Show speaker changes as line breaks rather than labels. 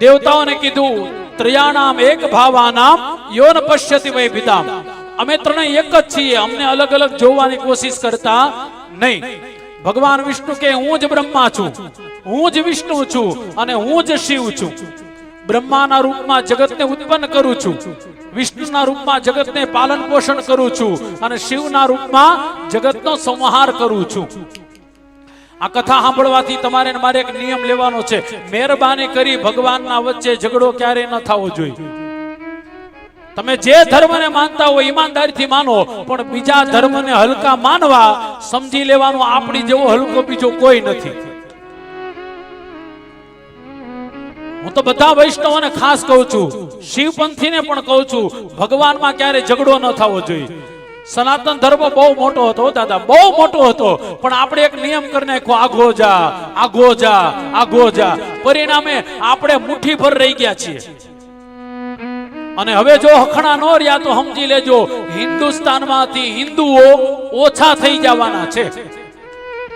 દેવતાઓને કીધું, ત્રયાણામ એક ભાવાનામ યોન પશ્યતિ વય વિદામ અમે ત્રણેય એક જ છીએ, અમને અલગ અલગ જોવાની કોશિશ કરતા નહીં. ભગવાન વિષ્ણુ કે, હું જ બ્રહ્મા છું, હું જ વિષ્ણુ છું અને હું જ શિવ છું. બ્રહ્માના રૂપમાં જગતને ઉત્પન્ન કરું છું, વિષ્ણુના રૂપમાં જગતને પાલન પોષણ કરું છું અને શિવના રૂપમાં જગતનો સંહાર કરું છું. આ કથા સાંભળવાથી તમારે મારે એક નિયમ લેવાનો છે. મહેરબાની કરી ભગવાનના વચ્ચે ઝઘડો ક્યારે ન થવો જોઈએ. તમે જે ધર્મને માનતા હોય ઈમાનદારીથી માનો, પણ બીજા ધર્મને હલકા માનવા સમજી લેવાનું આપણી જેવો હલકો બીજો કોઈ નથી. હું તો બધા વૈષ્ણવોને ખાસ કહું છું. શિવપંથીને પણ કહું છું, ભગવાનમાં ક્યારે ઝઘડો ન થવો જોઈએ. સનાતન ધર્મ બહુ મોટો હતો, દાદા, બહુ મોટો હતો. પણ આપણે એક નિયમ કરી નાખ્યો આગો જા આગો જા આગો જા પરિણામે આપણે મુઠ્ઠી ભર રહી ગયા છીએ. અને હવે જો હખણા નો રહ્યા તો સમજી લેજો, હિન્દુસ્તાનમાંથી હિન્દુઓ ઓછા થઈ જવાના છે.